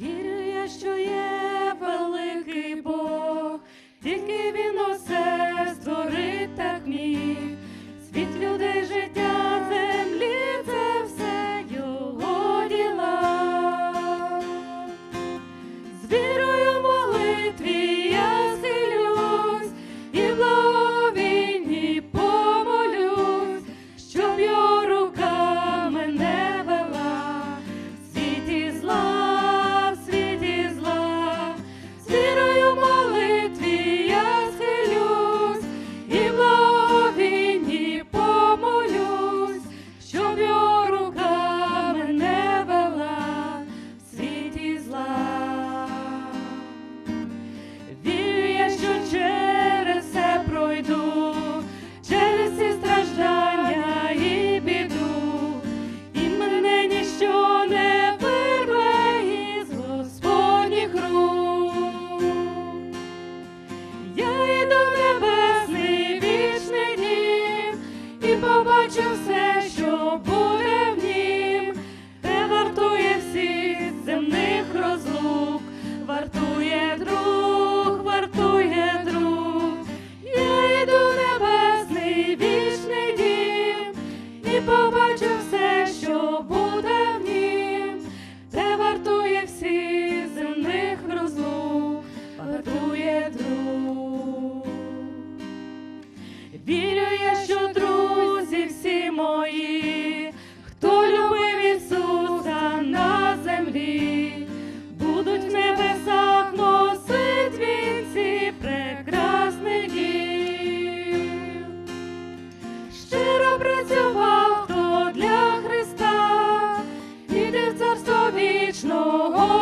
Вірю я, що є великий Бог, тільки Just. мої, хто любив Ісуса на землі, будуть в небесах носить він ці прекрасних дів. Щиро працював хто для Христа, іде в царство вічного.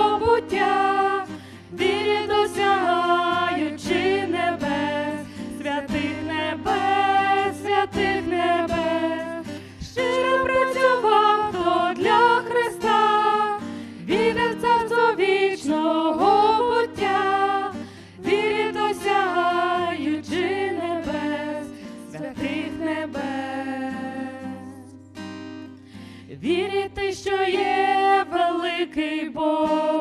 вірити, що є великий Бог.